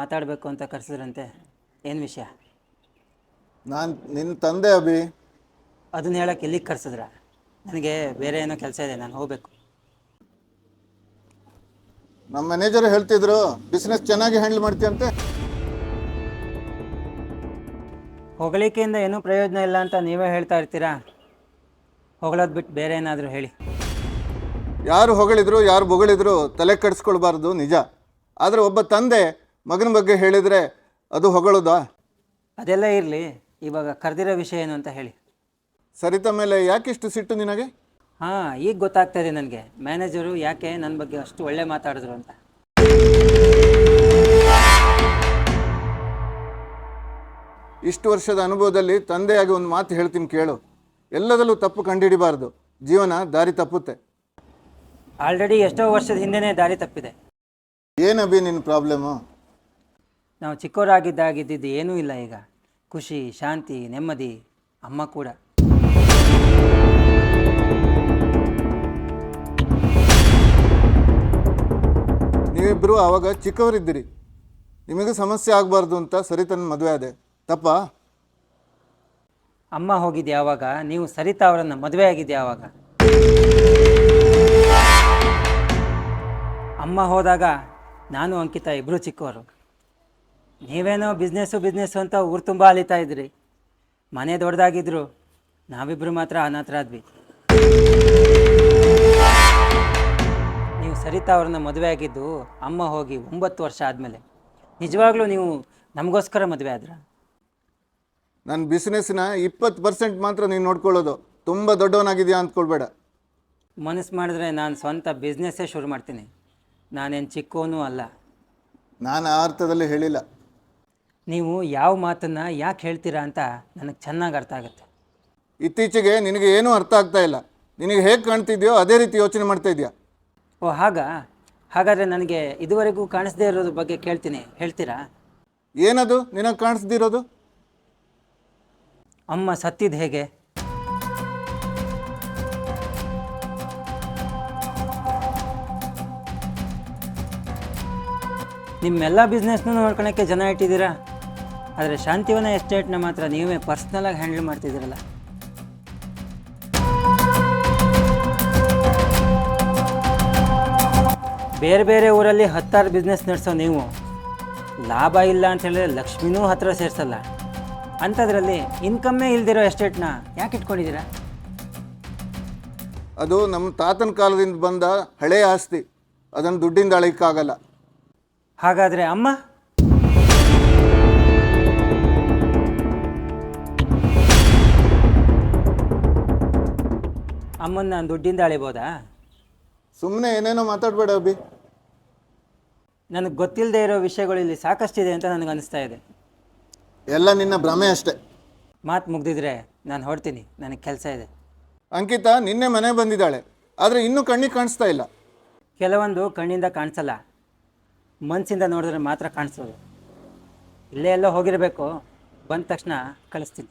ಮಾತಾಡಬೇಕು ಅಂತ ಕರೆಸಿದ್ರಂತೆ. ಏನು ವಿಷಯ? ನಾನು ನಿನ್ನ ತಂದೆ ಅಭಿ. ಅದನ್ನ ಹೇಳಕ್ಕೆ ಎಲ್ಲಿಗೆ ಕರೆಸಿದ್ರ? ನನಗೆ ಬೇರೆ ಏನೋ ಕೆಲಸ ಇದೆ ನಾನು ಹೋಗಬೇಕು. ನಮ್ಮ ಮ್ಯಾನೇಜರ್ ಹೇಳ್ತಿದ್ರು ಬಿಸ್ನೆಸ್ ಚೆನ್ನಾಗಿ ಹ್ಯಾಂಡಲ್ ಮಾಡ್ತೀಯಂತೆ. ಹೊಗಳಿಕೆಯಿಂದ ಏನೂ ಪ್ರಯೋಜನ ಇಲ್ಲ ಅಂತ ನೀವೇ ಹೇಳ್ತಾ ಇರ್ತೀರಾ? ಹೊಗಳೋದು ಬಿಟ್ಟು ಬೇರೆ ಏನಾದರೂ ಹೇಳಿ. ಯಾರು ಹೊಗಳಿದ್ರು ಯಾರು ಬೊಗಳಿದ್ರು ತಲೆ ಕೆಡಿಸ್ಕೊಳ್ಬಾರ್ದು ನಿಜ. ಆದರೆ ಒಬ್ಬ ತಂದೆ ಮಗನ ಬಗ್ಗೆ ಹೇಳಿದರೆ ಅದು ಹೊಗಳೋದಾ? ಅದೆಲ್ಲ ಇರಲಿ ಇವಾಗ ಕರೆದಿರೋ ವಿಷಯ ಏನು ಅಂತ ಹೇಳಿ. ಸರಿತ ಮೇಲೆ ಯಾಕಿಷ್ಟು ಸಿಟ್ಟು ನಿನಗೆ? ಹಾಂ ಈಗ ಗೊತ್ತಾಗ್ತಾ ಇದೆ ನನಗೆ. ಮ್ಯಾನೇಜರು ಯಾಕೆ ನನ್ನ ಬಗ್ಗೆ ಅಷ್ಟು ಒಳ್ಳೆ ಮಾತಾಡಿದ್ರು ಅಂತ. ಇಷ್ಟು ವರ್ಷದ ಅನುಭವದಲ್ಲಿ ತಂದೆಯಾಗಿ ಒಂದು ಮಾತು ಹೇಳ್ತೀನಿ ಕೇಳು. ಎಲ್ಲದಲ್ಲೂ ತಪ್ಪು ಕಂಡುಹಿಡಿಬಾರ್ದು. ಜೀವನ ದಾರಿ ತಪ್ಪುತ್ತೆ. ಆಲ್ರೆಡಿ ಎಷ್ಟೋ ವರ್ಷದ ಹಿಂದೆನೇ ದಾರಿ ತಪ್ಪಿದೆ. ಏನು ಅಭಿ ನಿನ್ನ ಪ್ರಾಬ್ಲಮ್ಮು ನಾವು ಚಿಕ್ಕವರಾಗಿದ್ದಾಗಿದ್ದಿದ್ದು ಏನೂ ಇಲ್ಲ ಈಗ. ಖುಷಿ ಶಾಂತಿ ನೆಮ್ಮದಿ ಅಮ್ಮ ಕೂಡ. ನೀವಿಬ್ಬರು ಆವಾಗ ಚಿಕ್ಕವರಿದ್ದೀರಿ. ನಿಮಗೆ ಸಮಸ್ಯೆ ಆಗಬಾರ್ದು ಅಂತ ಸರಿತನ ಮದುವೆ ಆದೆ. ತಪ್ಪಾ? ಅಮ್ಮ ಹೋಗಿದ್ದು ಯಾವಾಗ ನೀವು ಸರಿತಾ ಅವರನ್ನು ಮದುವೆ ಆಗಿದ್ದು ಯಾವಾಗ ಅಮ್ಮ ಹೋದಾಗ ನಾನು ಅಂಕಿತ ಇಬ್ಬರು ಚಿಕ್ಕವರು ನೀವೇನೋ ಬಿಸ್ನೆಸ್ಸು ಬಿಸ್ನೆಸ್ಸು ಅಂತ ಊರು ತುಂಬ ಅಲಿತಾ ಇದ್ರಿ. ಮನೆ ದೊಡ್ಡದಾಗಿದ್ರು ನಾವಿಬ್ಬರು ಮಾತ್ರ ಅನಾಥರಾದ್ವಿ ನೀವು ಸರಿತಾ ಅವ್ರನ್ನ ಮದುವೆ ಆಗಿದ್ದು ಅಮ್ಮ ಹೋಗಿ ಒಂಬತ್ತು ವರ್ಷ ಆದಮೇಲೆ. ನಿಜವಾಗ್ಲೂ ನೀವು ನಮಗೋಸ್ಕರ ಮದುವೆ ಆದ್ರ? ನನ್ನ ಬಿಸ್ನೆಸ್ನ ಇಪ್ಪತ್ತು ಪರ್ಸೆಂಟ್ ಮಾತ್ರ ನೀನು ನೋಡ್ಕೊಳ್ಳೋದು. ತುಂಬ ದೊಡ್ಡವನಾಗಿದೆಯಾ ಅಂದ್ಕೊಳ್ಬೇಡ ಮನಸ್ಸು ಮಾಡಿದ್ರೆ ನಾನು ಸ್ವಂತ ಬಿಸ್ನೆಸ್ಸೇ ಶುರು ಮಾಡ್ತೀನಿ. ನಾನೇನು ಚಿಕ್ಕವನು ಅಲ್ಲ. ನಾನು ಆ ಅರ್ಥದಲ್ಲಿ ಹೇಳಿಲ್ಲ. ನೀವು ಯಾವ ಮಾತನ್ನು ಯಾಕೆ ಹೇಳ್ತೀರಾ ಅಂತ ನನಗೆ ಚೆನ್ನಾಗಿ ಅರ್ಥ ಆಗುತ್ತೆ. ಇತ್ತೀಚೆಗೆ ನಿನಗೆ ಏನೂ ಅರ್ಥ ಆಗ್ತಾ ಇಲ್ಲ. ನಿನಗೆ ಹೇಗೆ ಕಾಣ್ತಿದ್ಯೋ ಅದೇ ರೀತಿ ಯೋಚನೆ ಮಾಡ್ತಾ ಇದೆಯಾ? ಓ ಹಾಗಾ? ಹಾಗಾದರೆ ನನಗೆ ಇದುವರೆಗೂ ಕಾಣಿಸದೇ ಇರೋದ್ರ ಬಗ್ಗೆ ಕೇಳ್ತೀನಿ. ಹೇಳ್ತೀರಾ? ಏನದು? ನಿನಗೆ ಕಾಣಿಸ್ದಿರೋದು? ಅಮ್ಮ ಸತ್ತಿದ್ದು ಹೇಗೆ? ನಿಮ್ಮೆಲ್ಲ ಬಿಸ್ನೆಸ್ನೂ ನೋಡ್ಕೊಳಕ್ಕೆ ಜನ ಇಟ್ಟಿದ್ದೀರಾ? ಆದರೆ ಶಾಂತಿವನ ಎಸ್ಟೇಟ್ನ ಮಾತ್ರ ನೀವೇ ಪರ್ಸ್ನಲಾಗಿ ಹ್ಯಾಂಡಲ್ ಮಾಡ್ತಿದ್ದೀರಲ್ಲ. ಬೇರೆ ಬೇರೆ ಊರಲ್ಲಿ ಹತ್ತಾರು ಬಿಸ್ನೆಸ್ ನಡೆಸೋ ನೀವು ಲಾಭ ಇಲ್ಲ ಅಂತ ಹೇಳಿದ್ರೆ ಲಕ್ಷ್ಮಿನೂ ಹತ್ರ ಸೇರಿಸಲ್ಲ. ಅಂಥದ್ರಲ್ಲಿ ಇನ್ಕಮ್ಮೇ ಇಲ್ದಿರೋ ಎಸ್ಟೇಟ್ನ ಯಾಕೆ ಇಟ್ಕೊಂಡಿದ್ದೀರಾ? ಅದು ನಮ್ಮ ತಾತನ ಕಾಲದಿಂದ ಬಂದ ಹಳೆಯ ಆಸ್ತಿ. ಅದನ್ನು ದುಡ್ಡಿಂದ ಅಳಿಕಾಗಲ್ಲ ಹಾಗಾದರೆ ಅಮ್ಮ? ಅಮ್ಮನ ನಾನು ದುಡ್ಡಿಂದ ಅಳಿಬೋದಾ? ಸುಮ್ಮನೆ ಏನೇನೋ ಮಾತಾಡಬೇಡ ಅಭಿ. ನನಗೆ ಗೊತ್ತಿಲ್ಲದೆ ಇರೋ ವಿಷಯಗಳು ಇಲ್ಲಿ ಸಾಕಷ್ಟಿದೆ ಅಂತ ನನಗೆ ಅನಿಸ್ತಾ ಇದೆ. ಎಲ್ಲ ನಿನ್ನ ಭ್ರಮೆ ಅಷ್ಟೆ. ಮಾತು ಮುಗ್ದಿದ್ರೆ ನಾನು ಹೊರ್ತೀನಿ ನನಗೆ ಕೆಲಸ ಇದೆ. ಅಂಕಿತಾ ನಿನ್ನೆ ಮನೆ ಬಂದಿದ್ದಾಳೆ ಆದರೆ ಇನ್ನೂ ಕಣ್ಣಿಗೆ ಕಾಣಿಸ್ತಾ ಇಲ್ಲ. ಕೆಲವೊಂದು ಕಣ್ಣಿಂದ ಕಾಣಿಸಲ್ಲ ಮನಸ್ಸಿಂದ ನೋಡಿದ್ರೆ ಮಾತ್ರ ಕಾಣಿಸೋದು. ಇಲ್ಲೇ ಎಲ್ಲೋ ಹೋಗಿರಬೇಕು ಬಂದ ತಕ್ಷಣ ಕಳಿಸ್ತೀನಿ.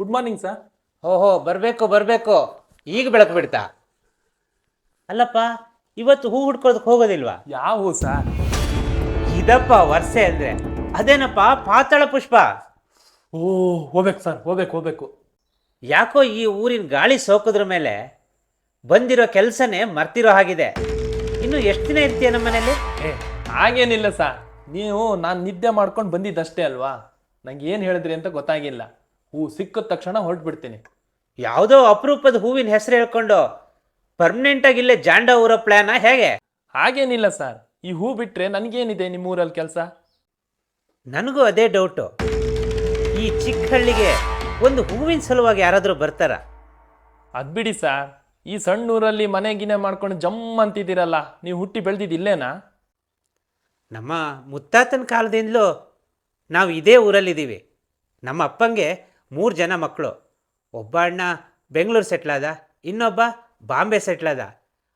ಗುಡ್ ಮಾರ್ನಿಂಗ್ ಸರ್ ಓಹೋ ಬರಬೇಕು ಬರಬೇಕು. ಈಗ ಬೆಳಕು ಬಿಡ್ತಾ? ಅಲ್ಲಪ್ಪ ಇವತ್ತು ಹೂ ಹುಡ್ಕೋದಕ್ಕೆ ಹೋಗೋದಿಲ್ವಾ? ಯಾವ ಹೂ ಸರ್ ಇದಪ್ಪ ವರ್ಷೆ ಅಂದ್ರೆ ಅದೇನಪ್ಪ ಪಾತಾಳ ಪುಷ್ಪ? ಓ ಹೋಗ್ಬೇಕು ಸರ್ ಹೋಗ್ಬೇಕು ಹೋಗ್ಬೇಕು. ಯಾಕೋ ಈ ಊರಿನ ಗಾಳಿ ಸೋಕೋದ್ರ ಮೇಲೆ ಬಂದಿರೋ ಕೆಲಸನೇ ಮರ್ತಿರೋ ಹಾಗಿದೆ. ಇನ್ನು ಎಷ್ಟು ದಿನ ಇರ್ತೀಯ ನಮ್ಮ ಮನೇಲಿ ಏ ಹಾಗೇನಿಲ್ಲ ಸರ್ ನೀವು ನಾನು ನಿದ್ದೆ ಮಾಡ್ಕೊಂಡು ಬಂದಿದ್ದಷ್ಟೇ ಅಲ್ವಾ? ನಂಗೆ ಏನು ಹೇಳಿದ್ರಿ ಅಂತ ಗೊತ್ತಾಗಿಲ್ಲ. ಹೂ ಸಿಕ್ಕಿದ ತಕ್ಷಣ ಹೊರಟ್ಬಿಡ್ತೀನಿ. ಯಾವುದೋ ಅಪರೂಪದ ಹೂವಿನ ಹೆಸರು ಹೇಳ್ಕೊಂಡು ಪರ್ಮನೆಂಟಾಗಿ ಇಲ್ಲೇ ಜಾಂಡ ಊರೋ ಪ್ಲಾನ್ ಹೇಗೆ? ಹಾಗೇನಿಲ್ಲ ಸರ್. ಈ ಹೂ ಬಿಟ್ರೆ ನನಗೇನಿದೆ ನಿಮ್ಮೂರಲ್ಲಿ ಕೆಲಸ? ನನಗೂ ಅದೇ ಡೌಟು ಈ ಚಿಕ್ಕ ಹಳ್ಳಿಗೆ ಒಂದು ಹೂವಿನ ಸಲುವಾಗಿ ಯಾರಾದರೂ ಬರ್ತಾರ? ಅದು ಬಿಡಿ ಸರ್. ಈ ಸಣ್ಣ ಊರಲ್ಲಿ ಮನೆ ಗಿನೆ ಮಾಡ್ಕೊಂಡು ಜಮ್ ಅಂತಿದ್ದೀರಲ್ಲ ನೀವು ಹುಟ್ಟಿ ಬೆಳೆದಿದ್ದು ಇಲ್ಲೇನಾ? ನಮ್ಮ ಮುತ್ತಾತನ ಕಾಲದಿಂದಲೂ ನಾವು ಇದೇ ಊರಲ್ಲಿದ್ದೀವಿ. ನಮ್ಮ ಅಪ್ಪಂಗೆ ಮೂರು ಜನ ಮಕ್ಕಳು. ಒಬ್ಬ ಅಣ್ಣ ಬೆಂಗಳೂರು ಸೆಟ್ಲಾದ ಇನ್ನೊಬ್ಬ ಬಾಂಬೆ ಸೆಟ್ಲಾದ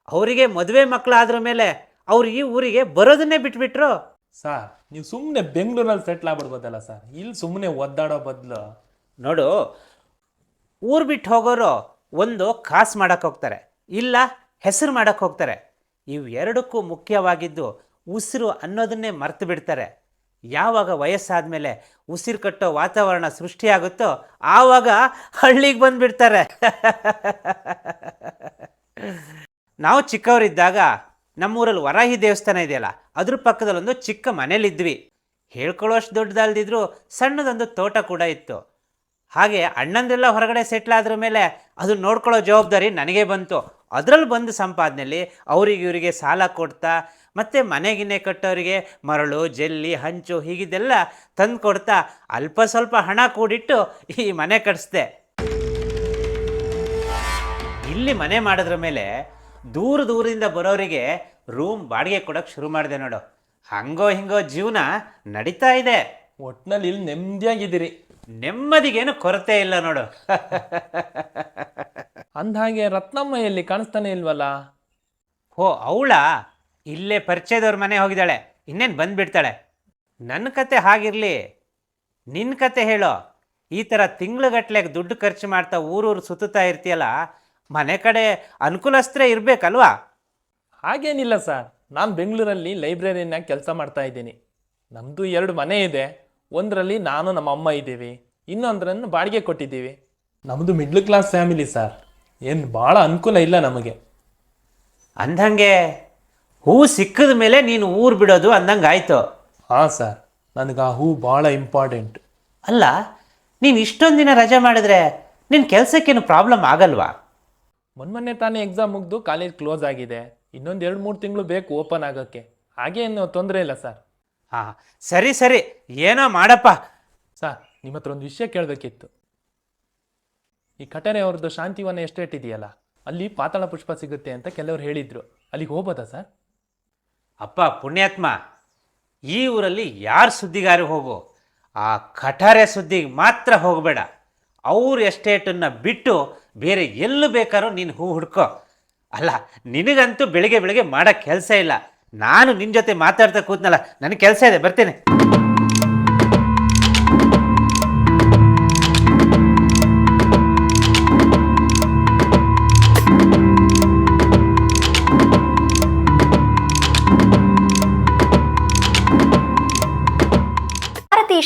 ಅವರಿಗೆ ಮದುವೆ ಮಕ್ಕಳಾದ್ರ ಮೇಲೆ ಅವ್ರು ಈ ಊರಿಗೆ ಬರೋದನ್ನೇ ಬಿಟ್ಬಿಟ್ರು. ಸರ್ ನೀವು ಸುಮ್ಮನೆ ಬೆಂಗಳೂರಲ್ಲಿ ಸೆಟ್ಲ್ ಆಗ್ಬಿಡ್ಬೋದಲ್ಲ ಸರ್? ಇಲ್ಲಿ ಸುಮ್ಮನೆ ಒದ್ದಾಡೋ ಬದಲು. ನೋಡು ಊರು ಬಿಟ್ಟು ಹೋಗೋರು ಒಂದು ಕಾಸು ಮಾಡೋಕ್ಕೆ ಹೋಗ್ತಾರೆ ಇಲ್ಲ ಹೆಸರು ಮಾಡೋಕ್ಕೆ ಹೋಗ್ತಾರೆ. ಇವು ಎರಡಕ್ಕೂ ಮುಖ್ಯವಾಗಿದ್ದು ಉಸಿರು ಅನ್ನೋದನ್ನೇ ಮರ್ತು ಬಿಡ್ತಾರೆ. ಯಾವಾಗ ವಯಸ್ಸಾದ ಮೇಲೆ ಉಸಿರು ಕಟ್ಟೋ ವಾತಾವರಣ ಸೃಷ್ಟಿಯಾಗುತ್ತೋ ಆವಾಗ ಹಳ್ಳಿಗೆ ಬಂದುಬಿಡ್ತಾರೆ. ನಾವು ಚಿಕ್ಕವರಿದ್ದಾಗ ನಮ್ಮೂರಲ್ಲಿ ವರಾಹಿ ದೇವಸ್ಥಾನ ಇದೆಯಲ್ಲ, ಅದ್ರ ಪಕ್ಕದಲ್ಲೊಂದು ಚಿಕ್ಕ ಮನೇಲಿದ್ವಿ. ಹೇಳ್ಕೊಳ್ಳೋಷ್ಟು ದೊಡ್ಡದಲ್ದಿದ್ರೂ ಸಣ್ಣದೊಂದು ತೋಟ ಕೂಡ ಇತ್ತು. ಹಾಗೆ ಅಣ್ಣಂದೆಲ್ಲ ಹೊರಗಡೆ ಸೆಟ್ಲ್ ಆದ್ರ ಮೇಲೆ ಅದು ನೋಡ್ಕೊಳ್ಳೋ ಜವಾಬ್ದಾರಿ ನನಗೆ ಬಂತು. ಅದರಲ್ಲಿ ಬಂದ ಸಂಪಾದನೆಯಲ್ಲಿ ಅವರಿಗೆ ಇವರಿಗೆ ಸಾಲ ಕೊಡ್ತಾ ಮತ್ತು ಮನೆಗಿನ್ನೆ ಕಟ್ಟೋರಿಗೆ ಮರಳು ಜಲ್ಲಿ ಹಂಚು ಹೀಗಿದೆಲ್ಲ ತಂದು ಕೊಡ್ತಾ ಅಲ್ಪ ಸ್ವಲ್ಪ ಹಣ ಕೂಡಿಟ್ಟು ಈ ಮನೆ ಕಟ್ಟಿಸ್ದೆ ಇಲ್ಲಿ ಮನೆ ಮಾಡಿದ್ರ ಮೇಲೆ ದೂರ ದೂರದಿಂದ ಬರೋರಿಗೆ ರೂಮ್ ಬಾಡಿಗೆ ಕೊಡೋಕೆ ಶುರು ಮಾಡಿದೆ ನೋಡು. ಹಂಗೋ ಹಿಂಗೋ ಜೀವನ ನಡೀತಾ ಇದೆ. ಒಟ್ನಲ್ಲಿ ಇಲ್ಲಿ ನೆಮ್ಮದಿಯಾಗಿದ್ದೀರಿ. ನೆಮ್ಮದಿಗೇನು ಕೊರತೆ ಇಲ್ಲ ನೋಡು. ಅಂದಹಾಗೆ ರತ್ನಮ್ಮ ಎಲ್ಲಿ ಕಾಣಿಸ್ತಾನೆ ಇಲ್ವಲ್ಲ? ಹೋ ಅವಳ? ಇಲ್ಲೇ ಪರಿಚಯದವ್ರ ಮನೆ ಹೋಗಿದ್ದಾಳೆ. ಇನ್ನೇನು ಬಂದ್ಬಿಡ್ತಾಳೆ? ನನ್ನ ಕತೆ ಹಾಗಿರಲಿ. ನಿನ್ನ ಕತೆ ಹೇಳೋ. ಈ ಥರ ತಿಂಗ್ಳುಗಟ್ಲೆ ದುಡ್ಡು ಖರ್ಚು ಮಾಡ್ತಾ ಊರೂರು ಸುತ್ತುತ್ತಾ ಇರ್ತೀಯಲ್ಲ ಮನೆ ಕಡೆ ಅನುಕೂಲಸ್ತ್ರೇ ಇರಬೇಕಲ್ವಾ? ಹಾಗೇನಿಲ್ಲ ಸರ್. ನಾನು ಬೆಂಗಳೂರಲ್ಲಿ ಲೈಬ್ರರಿನಾಗ ಕೆಲಸ ಮಾಡ್ತಾ ಇದ್ದೀನಿ. ನಮ್ಮದು ಎರಡು ಮನೆ ಇದೆ. ಒಂದರಲ್ಲಿ ನಾನು ನಮ್ಮ ಅಮ್ಮ ಇದ್ದೀವಿ. ಇನ್ನೊಂದರನ್ನು ಬಾಡಿಗೆ ಕೊಟ್ಟಿದ್ದೀವಿ. ನಮ್ಮದು ಮಿಡ್ಲ್ ಕ್ಲಾಸ್ ಫ್ಯಾಮಿಲಿ ಸರ್. ಏನು ಭಾಳ ಅನುಕೂಲ ಇಲ್ಲ ನಮಗೆ. ಅಂದಂಗೆ ಹೂ ಸಿಕ್ಕಿದ ಮೇಲೆ ನೀನು ಊರು ಬಿಡೋದು ಅಂದಂಗೆ ಆಯಿತು. ಹಾಂ ಸರ್ ನನಗೆ ಆ ಹೂ ಭಾಳ ಇಂಪಾರ್ಟೆಂಟ್. ಅಲ್ಲ ನೀನು ಇಷ್ಟೊಂದು ದಿನ ರಜೆ ಮಾಡಿದ್ರೆ ನಿನ್ನ ಕೆಲಸಕ್ಕೇನು ಪ್ರಾಬ್ಲಮ್ ಆಗಲ್ವಾ? ಮೊನ್ನೆ ತಾನೇ ಎಕ್ಸಾಮ್ ಮುಗಿದು ಕಾಲೇಜ್ ಕ್ಲೋಸ್ ಆಗಿದೆ. ಇನ್ನೊಂದು ಎರಡು ಮೂರು ತಿಂಗಳು ಬೇಕು ಓಪನ್ ಆಗೋಕ್ಕೆ. ಹಾಗೇನು ತೊಂದರೆ ಇಲ್ಲ ಸರ್. ಹಾಂ ಸರಿ ಸರಿ ಏನೋ ಮಾಡಪ್ಪ. ಸರ್ ನಿಮ್ಮ ಹತ್ರ ಒಂದು ವಿಷಯ ಕೇಳಬೇಕಿತ್ತು. ಈ ಕಟರೆ ಅವ್ರದ್ದು ಶಾಂತಿವನ ಎಸ್ಟೇಟ್ ಇದೆಯಲ್ಲ ಅಲ್ಲಿ ಪಾತಾಳ ಪುಷ್ಪ ಸಿಗುತ್ತೆ ಅಂತ ಕೆಲವರು ಹೇಳಿದ್ರು. ಅಲ್ಲಿಗೆ ಹೋಗ್ಬೋದಾ ಸರ್? ಅಪ್ಪ, ಪುಣ್ಯಾತ್ಮ, ಈ ಊರಲ್ಲಿ ಯಾರು ಸುದ್ದಿಗಾರಿ ಹೋಗು? ಆ ಕಠಾರೆ ಸುದ್ದಿಗೆ ಮಾತ್ರ ಹೋಗಬೇಡ. ಅವ್ರ ಎಸ್ಟೇಟನ್ನು ಬಿಟ್ಟು ಬೇರೆ ಎಲ್ಲೂ ಬೇಕಾದ್ರೂ ನೀನು ಹೂ ಹುಡ್ಕೋ. ಅಲ್ಲ, ನಿನಗಂತೂ ಬೆಳಿಗ್ಗೆ ಬೆಳಿಗ್ಗೆ ಮಾಡೋ ಕೆಲಸ ಇಲ್ಲ. ನಾನು ನಿನ್ನ ಜೊತೆ ಮಾತಾಡ್ತಾ ಕೂತ್ನಲ್ಲ ನನಗೆ ಕೆಲಸ ಇದೆ, ಬರ್ತೇನೆ.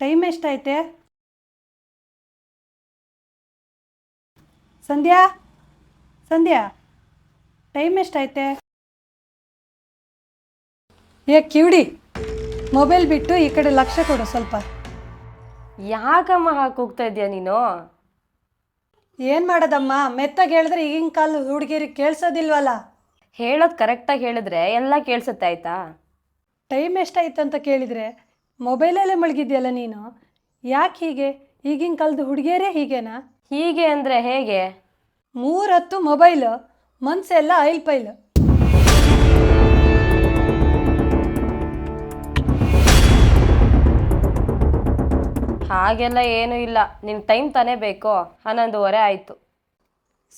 time ಎಷ್ಟೈತೆ? ಸಂಧ್ಯಾ? ಸಂಧ್ಯಾ ಟೈಮ್ ಎಷ್ಟಾಯ್ತೆ ಏ ಕಿವಿಡಿ ಮೊಬೈಲ್ ಬಿಟ್ಟು ಈ ಕಡೆ ಲಕ್ಷ್ಯ ಕೊಡು ಸ್ವಲ್ಪ. ಯಾಕಮ್ಮ ಹಾಕಿ ಹೋಗ್ತಾ ಇದೀಯ ನೀನು? ಏನು ಮಾಡೋದಮ್ಮ? ಮೆತ್ತಾಗಿ ಹೇಳಿದ್ರೆ ಈಗಿನ ಕಾಲ ಹುಡುಗಿರಿಗೆ ಕೇಳಿಸೋದಿಲ್ವಲ್ಲ? ಹೇಳೋದು ಕರೆಕ್ಟಾಗಿ ಹೇಳಿದ್ರೆ ಎಲ್ಲ ಕೇಳಿಸುತ್ತೆ ಆಯ್ತಾ? ಟೈಮ್ ಎಷ್ಟಾಯ್ತು ಅಂತ ಕೇಳಿದರೆ? ಮೊಬೈಲಲ್ಲೇ ಮಳಗಿದ್ಯಲ್ಲ ನೀನು? ಯಾಕೆ ಹೀಗೆ? ಈಗಿನ ಕಾಲದ ಹುಡುಗಿಯರೇ ಹೀಗೇನಾ? ಹೀಗೆ ಅಂದರೆ ಹೇಗೆ? ಮೂರತ್ತು ಮೊಬೈಲ್ ಮನ್ಸೆಲ್ಲ ಐಲ್ ಪೈಲ್. ಹಾಗೆಲ್ಲ ಏನೂ ಇಲ್ಲ. ನಿನ್ ಟೈಮ್ ತಾನೇ ಬೇಕೋ? ಹನ್ನೊಂದುವರೆ ಆಯಿತು.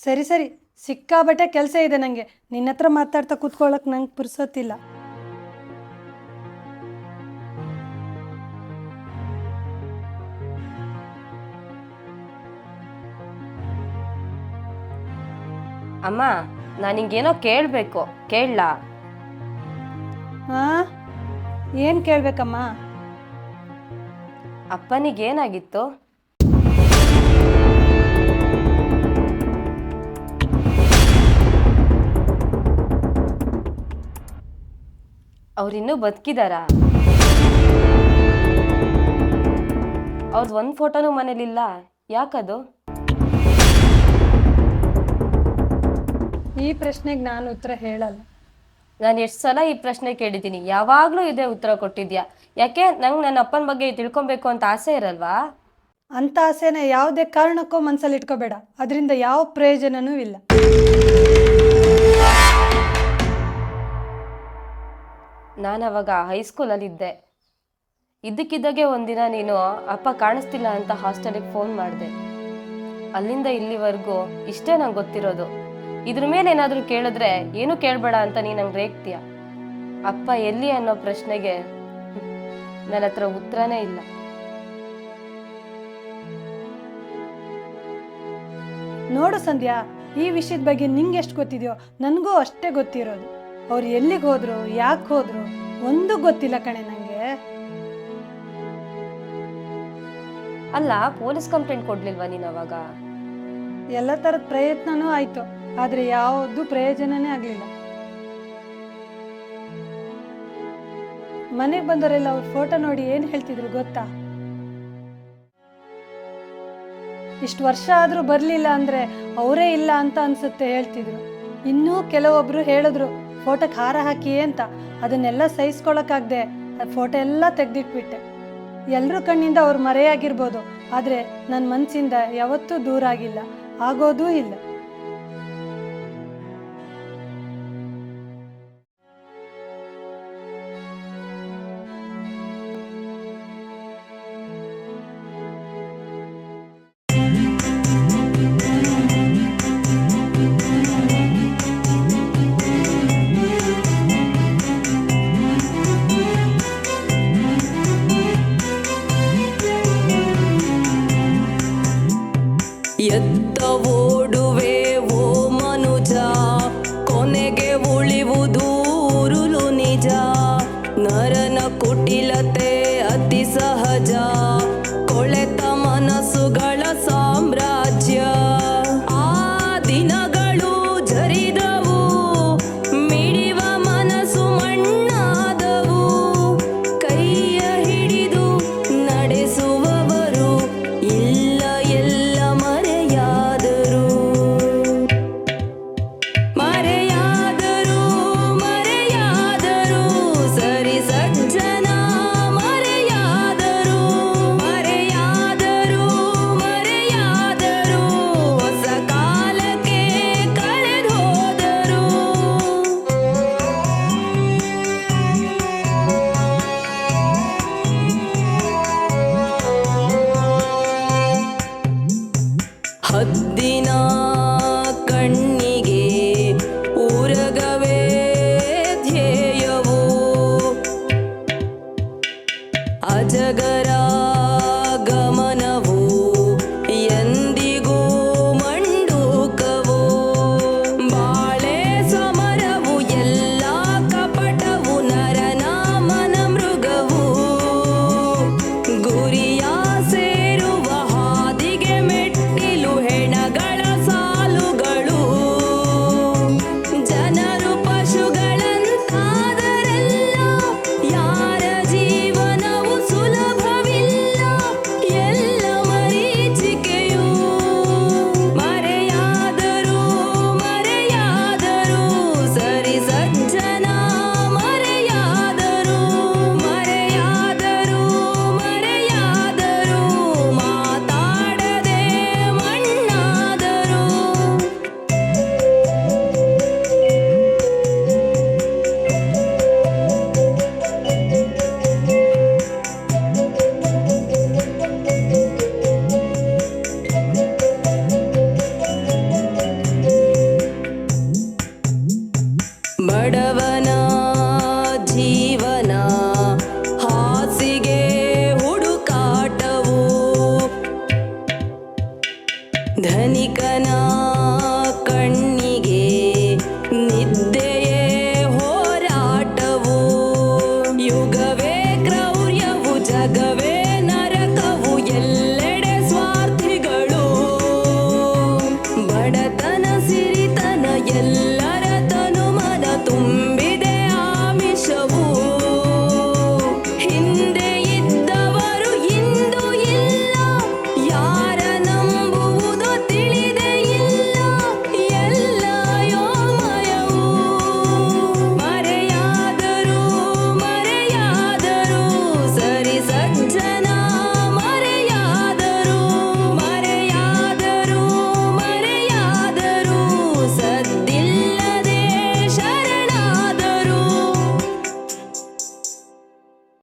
ಸರಿ ಸರಿ ಸಿಕ್ಕಾಬಟ್ಟೆ ಕೆಲಸ ಇದೆ ನನಗೆ ನಿನ್ನ ಹತ್ರ ಮಾತಾಡ್ತಾ ಕೂತ್ಕೊಳ್ಳೋಕೆ ನಂಗೆ ಪುರ್ಸೋತಿಲ್ಲ ಅಮ್ಮ ನಾನು ನಿಂಗೇನೋ ಕೇಳಬೇಕು. ಕೇಳಲಾ? ಹಾಂ ಏನು ಕೇಳಬೇಕಮ್ಮ? ಅಪ್ಪನಿಗೇನಾಗಿತ್ತು? ಅವ್ರಿನ್ನೂ ಬದುಕಿದಾರಾ? ಅವ್ರದ್ದು ಒಂದು ಫೋಟೋನೂ ಮನೇಲಿಲ್ಲ. ಯಾಕದು? ಈ ಪ್ರಶ್ನೆಗೆ ನಾನು ಉತ್ತರ ಹೇಳಲ್ಲ. ನಾನು ಎಷ್ಟು ಸಲ ಈ ಪ್ರಶ್ನೆ ಕೇಳಿದ್ದೀನಿ. ಯಾವಾಗಲೂ ಇದೇ ಉತ್ತರ ಕೊಟ್ಟಿದ್ಯಾ? ಯಾಕೆ? ನಂಗೆ ನನ್ನ ಅಪ್ಪನ ಬಗ್ಗೆ ತಿಳ್ಕೊಬೇಕು ಅಂತ ಆಸೆ ಇರಲ್ವಾ? ಅಂತ ಆಸೆನ ಯಾವುದೇ ಕಾರಣಕ್ಕೂ ಮನಸ್ಸಲ್ಲಿ ಇಟ್ಕೋಬೇಡ. ಅದರಿಂದ ಯಾವ ಪ್ರಯೋಜನನೂ ಇಲ್ಲ. ನಾನು ಅವಾಗ ಹೈಸ್ಕೂಲಲ್ಲಿದ್ದೆ. ಇದ್ದಕ್ಕಿದ್ದಾಗೆ ಒಂದಿನ ನೀನು ಅಪ್ಪ ಕಾಣಿಸ್ತಿಲ್ಲ ಅಂತ ಹಾಸ್ಟೆಲಿಗೆ ಫೋನ್ ಮಾಡಿದೆ. ಅಲ್ಲಿಂದ ಇಲ್ಲಿವರೆಗೂ ಇಷ್ಟೇ ನಂಗೆ ಗೊತ್ತಿರೋದು. ಇದ್ರ ಮೇಲೆ ಏನಾದರೂ ಕೇಳಿದ್ರೆ ಏನು ಕೇಳಬೇಡ ಅಂತ ನೀನು ನಂಗೆ ರೇಗ್ತೀಯ? ಅಪ್ಪ ಎಲ್ಲಿ ಅನ್ನೋ ಪ್ರಶ್ನೆಗೆ ನನ್ನ ಹತ್ರ ಉತ್ತರನೇ ಇಲ್ಲ. ನೋಡು ಸಂಧ್ಯಾ ಈ ವಿಷಯದ ಬಗ್ಗೆ ನಿಂಗೆ ಎಷ್ಟು ಗೊತ್ತಿದೆಯೋ ನನಗೂ ಅಷ್ಟೇ ಗೊತ್ತಿರೋದು. ಅವ್ರು ಎಲ್ಲಿಗೆ ಹೋದ್ರು ಯಾಕೆ ಹೋದ್ರು ಒಂದು ಗೊತ್ತಿಲ್ಲ ಕಣೆ ನನಗೆ ಅಲ್ಲ ಪೊಲೀಸ್ ಕಂಪ್ಲೇಂಟ್ ಕೊಡ್ಲಿಲ್ವಾ ನೀನು ಅವಾಗ? ಎಲ್ಲ ತರದ ಪ್ರಯತ್ನನೂ ಆಯಿತು. ಆದರೆ ಯಾವುದು ಪ್ರಯೋಜನನೇ ಆಗಲಿಲ್ಲ. ಮನೆಗೆ ಬಂದವರೆಲ್ಲ ಅವ್ರ ಫೋಟೋ ನೋಡಿ ಏನು ಹೇಳ್ತಿದ್ರು ಗೊತ್ತಾ? ಇಷ್ಟು ವರ್ಷ ಆದರೂ ಬರಲಿಲ್ಲ ಅಂದರೆ ಅವರೇ ಇಲ್ಲ ಅಂತ ಅನ್ಸುತ್ತೆ ಹೇಳ್ತಿದ್ರು. ಇನ್ನೂ ಕೆಲವೊಬ್ರು ಹೇಳಿದ್ರು ಫೋಟೋಕ್ಕೆ ಹಾರ ಹಾಕಿ ಅಂತ. ಅದನ್ನೆಲ್ಲ ಸಹಿಸ್ಕೊಳಕ್ಕಾಗ್ದೆ. ಫೋಟೋ ಎಲ್ಲ ತೆಗ್ದಿಟ್ಬಿಟ್ಟೆ. ಎಲ್ಲರೂ ಕಣ್ಣಿಂದ ಅವ್ರು ಮರೆಯಾಗಿರ್ಬೋದು. ಆದರೆ ನನ್ನ ಮನಸ್ಸಿಂದ ಯಾವತ್ತೂ ದೂರ ಆಗಿಲ್ಲ ಆಗೋದೂ ಇಲ್ಲ. ನರನ ಕುಟಿಲತೆ ಅತಿ ಸಹಜ. ಕೊಳೆತ ಮನಸ್ಸುಗಳ ಸಾಮ್ರಾಜ್ಯ. ಬಡವನ